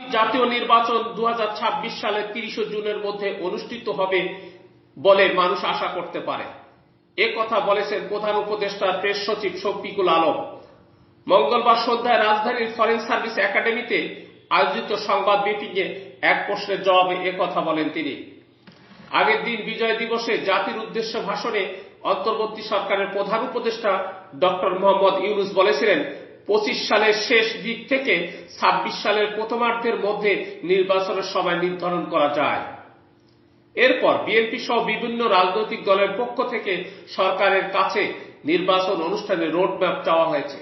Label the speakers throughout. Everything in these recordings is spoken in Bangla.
Speaker 1: জাতীয় নির্বাচন দু সালের তিরিশে জুনের মধ্যে অনুষ্ঠিত হবে বলে মানুষ আশা করতে পারে। এ কথা বলেছেন প্রধান উপদেষ্টার প্রেস সচিব শফিকুল আলম। মঙ্গলবার সন্ধ্যায় রাজধানীর ফরেন সার্ভিস একাডেমিতে আয়োজিত সংবাদ মিটিংয়ে এক প্রশ্নের জবাবে এ কথা বলেন তিনি। আগের দিন বিজয় দিবসে জাতির উদ্দেশ্যে ভাষণে অন্তর্বর্তী সরকারের প্রধান উপদেষ্টা ডক্টর মোহাম্মদ ইউনুস বলেছিলেন পঁচিশ সালের শেষ দিক থেকে ছাব্বিশ সালের প্রথমার্ধের মধ্যে নির্বাচনের সময় নির্ধারণ করা যায়। এরপর বিএনপি সহ বিভিন্ন রাজনৈতিক দলের পক্ষ থেকে সরকারের কাছে নির্বাচন অনুষ্ঠানে রোডম্যাপ চাওয়া হয়েছে।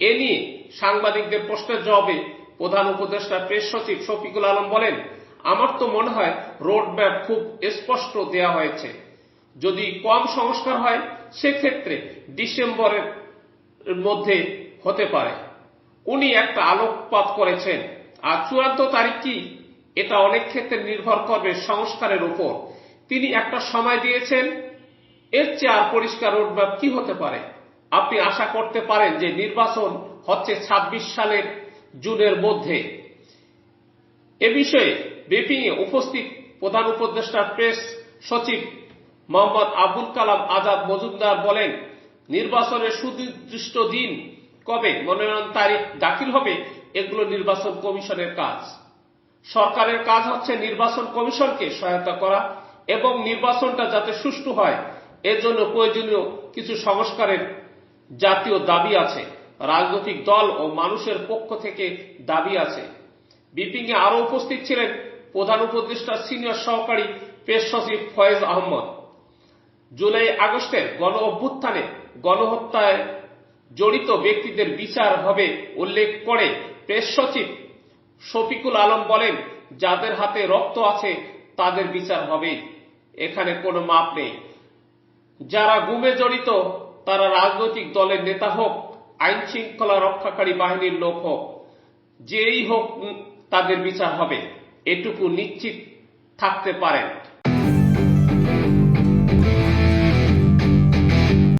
Speaker 1: এ নিয়ে সাংবাদিকদের প্রশ্নের জবাবে প্রধান উপদেষ্টা প্রেস সচিব শফিকুল আলম বলেন, আমার তো মনে হয় রোডম্যাপ খুব স্পষ্ট দেয়া হয়েছে। যদি কম সংস্কার হয়, সেক্ষেত্রে ডিসেম্বরের মধ্যে হতে পারে। উনি একটা আলোকপাত করেছেন। আর চূড়ান্ত তারিখ কি? এটা অনেক ক্ষেত্রে নির্ভর করবে সংস্কারের উপর। তিনি একটা সময় দিয়েছেন। এর চেয়ে আর পরিষ্কার রোডম্যাপ কি হতে পারে? আপনি আশা করতে পারেন যে নির্বাচন হচ্ছে ২৬ সালের জুনের মধ্যে। এ বিষয়ে ব্রিফিংয়ে উপস্থিত প্রধান উপদেষ্টা প্রেস সচিব মোহাম্মদ আবুল কালাম আজাদ মজুমদার বলেন, নির্বাচনের সুনির্দিষ্ট দিন কবে? মনোনয়ন তারিখ দাখিল হবে, এগুলো নির্বাচন কমিশনের কাজ। সরকারের কাজ হচ্ছে নির্বাচন কমিশনকে সহায়তা করা এবং নির্বাচনটা যাতে সুষ্ঠু হয় এর জন্য প্রয়োজনীয় কিছু সংস্কারের জাতীয় দাবি আছে। রাজনৈতিক দল ও মানুষের পক্ষ থেকে দাবি আছে। বিপিংয়ে আরও উপস্থিত ছিলেন প্রধান উপদেষ্টার সিনিয়র সহকারী পেশ সচিব ফয়েজ আহমদ। জুলাই আগস্টের গণ অভ্যুত্থানে গণহত্যায় জড়িত ব্যক্তিদের বিচার হবে উল্লেখ করে প্রেস সচিব শফিকুল আলম বলেন, যাদের হাতে রক্ত আছে, তাদের বিচার হবে। এখানে কোনো মাপ নেই। যারা গুমে জড়িত, তারা রাজনৈতিক দলের নেতা হোক, আইন শৃঙ্খলা রক্ষাকারী বাহিনীর লোক হোক, যেই হোক, তাদের বিচার হবে। এটুকু নিশ্চিত থাকতে পারেন।